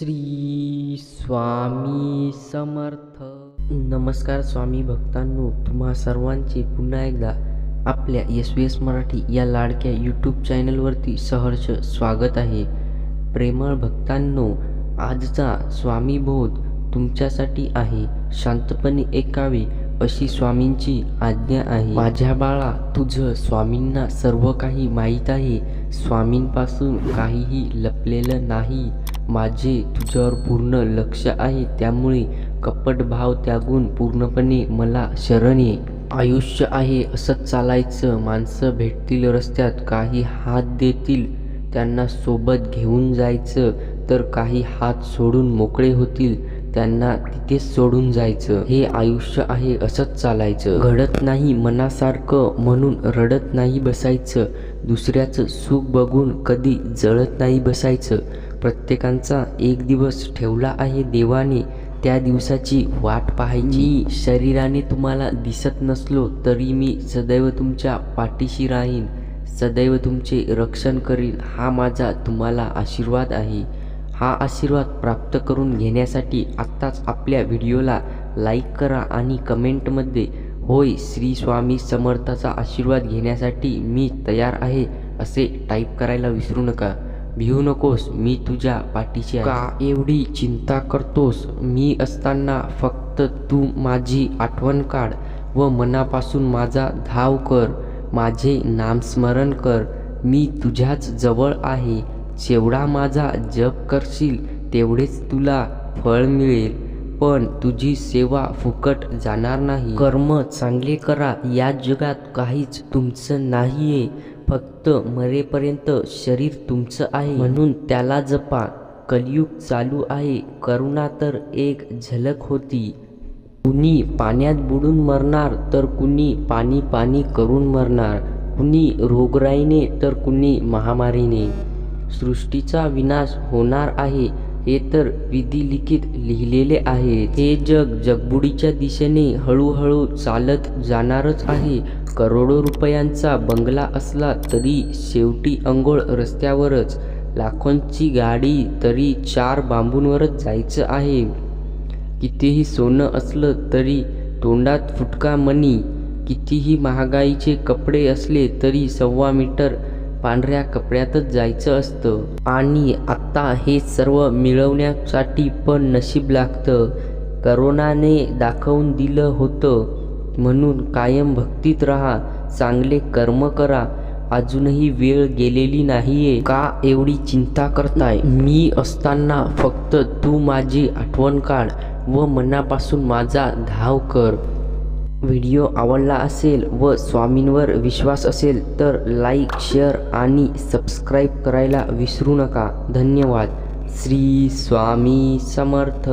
श्री स्वामी समर्थ. नमस्कार स्वामी भक्तांनो तुम्हा सर्वांचे पुन्हा एकदा आपल्या एस व्ही एस मराठी या लाडक्या यूट्यूब चॅनलवरती सहर्ष स्वागत आहे. प्रेमळ भक्तांनो आजचा स्वामी बोध तुमच्यासाठी आहे. शांतपणे ऐकावे अशी स्वामींची आज्ञा आहे. माझ्या बाळा तुझं स्वामींना सर्व काही माहीत आहे. स्वामींपासून काहीही लपलेलं नाही. माझे तुझ्यावर पूर्ण लक्ष आहे त्यामुळे कपट भाव त्यागून पूर्णपणे मला शरण ये. आयुष्य आहे असंच चालायचं. माणसं भेटतील रस्त्यात काही हात देतील त्यांना सोबत घेऊन जायचं. तर काही हात सोडून मोकळे होतील त्यांना तिथेच सोडून जायचं. हे आयुष्य आहे असंच चालायचं. घडत नाही मनासारखं म्हणून रडत नाही बसायचं. दुसऱ्याचं सुख बघून कधी जळत नाही बसायचं. प्रत्येकांचा एक दिवस ठेवला आहे देवाने त्या दिवसाची वाट पाहायची. शरीराने तुम्हाला दिसत नसलो तरी मी सदैव तुमच्या पाठीशी राहीन. सदैव तुमचे रक्षण करीन हा माझा तुम्हाला आशीर्वाद आहे. हा आशीर्वाद प्राप्त करून घेण्यासाठी आत्ताच आपल्या व्हिडिओला लाईक करा आणि कमेंटमध्ये होय श्री स्वामी समर्थाचा आशीर्वाद घेण्यासाठी मी तयार आहे असे टाईप करायला विसरू नका. भिवू नकोस मी तुझ्या पाठीशी का एवढी चिंता करतोस? मी असताना फक्त तू माझी आठवण काढ व मनापासून माझा धाव कर. माझे नामस्मरण कर. मी तुझ्याच जवळ आहे. जेवढा माझा जप करशील तेवढेच तुला फळ मिळेल. पण तुझी सेवा फुकट जाणार नाही. कर्म चांगले करा. या जगात काहीच तुमचं नाहीये. फक्त मरेपर्यंत शरीर तुमचं आहे. म्हणून त्याला जपा. कलियुग चालू आहे. करुणा तर एक झलक होती. कुणी पाण्यात बुडून मरणार तर कुणी पाणी पाणी करून मरणार. कुणी रोगराईने तर कुणी महामारीने. सृष्टीचा विनाश होणार आहे. हे तर विधिलिखित लिहिलेले आहे हे जग जगबुडीच्या दिशेने हळूहळू चालत जाणारच आहे. करोडो रुपयांचा बंगला असला तरी शेवटी अंघोळ रस्त्यावरच लाखोंची गाडी तरी चार बांबूंवरच जायचं आहे. कितीही सोनं असलं तरी तोंडात फुटका मणी कितीही महागाईचे कपडे असले तरी सव्वा मीटर पांढऱ्या कपड्यातच जायचं असतं. आणि आत्ता हे सर्व मिळवण्यासाठी पण नशीब लागतं. करोनाने दाखवून दिलं होतं म्हणून कायम भक्तीत राहा चांगले कर्म करा. अजूनही वेळ गेलेली नाहीये. का एवढी चिंता करताय? मी असताना फक्त तू माझी आठवण काढ व मनापासून माझा धाव कर. व्हिडिओ आवडला असेल व स्वामींवर विश्वास असेल तर लाईक शेअर आणि सबस्क्राईब करायला विसरू नका. धन्यवाद. श्री स्वामी समर्थ.